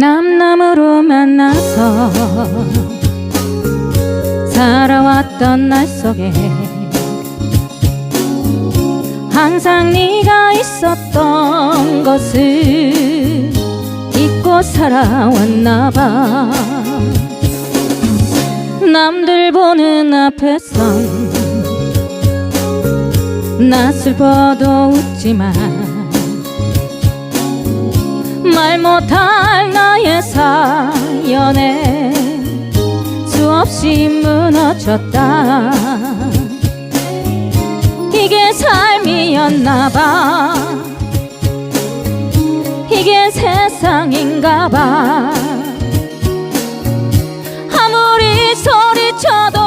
남남으로 만나서 살아왔던 날 속에 항상 네가 있었던 것을 잊고 살아왔나 봐. 남들 보는 앞에선 나 슬퍼도 웃지만 말 못할 나 의 사연에 수없이 무너졌다. 이게 삶이었나 봐. 이게 세상인가 봐. 아무리 소리쳐도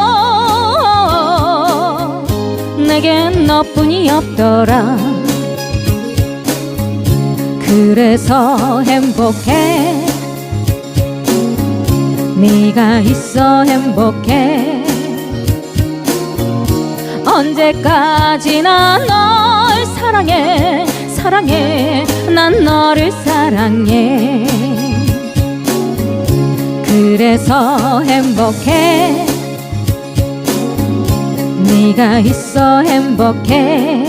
내겐 너뿐이 없더라. 그래서 행복해 네가 있어 행복해. 언제까지나 널 사랑해 사랑해. 난 너를 사랑해. 그래서 행복해. 네가 있어 행복해.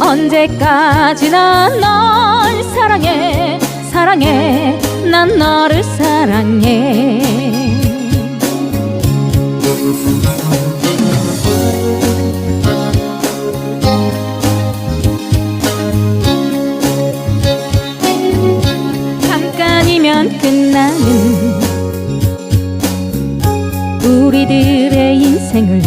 언제까지나 널 사랑해 사랑해 난 너를 사랑해. 잠깐이면 끝나는 우리들의 인생을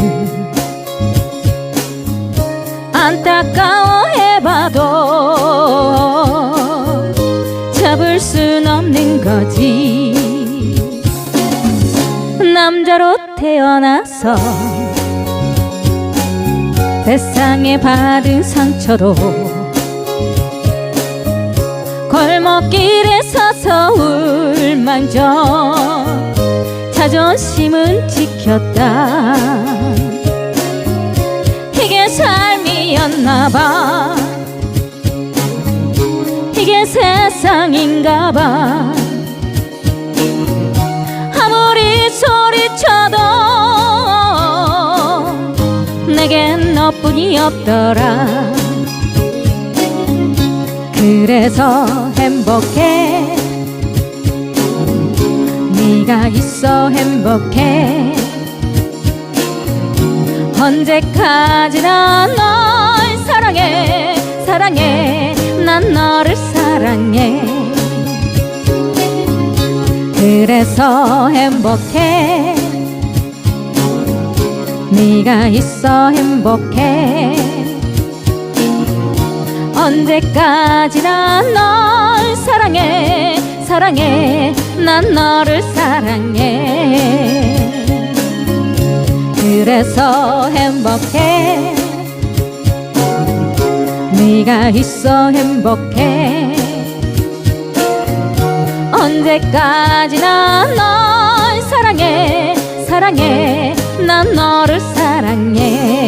안타까워해봐도 거지. 남자로 태어나서 세상에 받은 상처도 골목길에 서서 울만져 자존심은 지켰다. 이게 삶이었나 봐. 이게 세상인가 봐 내겐 너뿐이 없더라. 그래서 행복해. 네가 있어 행복해. 언제까지나 널 사랑해. 사랑해. 난 너를 사랑해. 그래서 행복해 네가 있어 행복해. 언제까지나 널 사랑해 사랑해. 난 너를 사랑해. 그래서 행복해. 네가 있어 행복해. 언제까지나 널 사랑해 사랑해 난 너를 사랑해.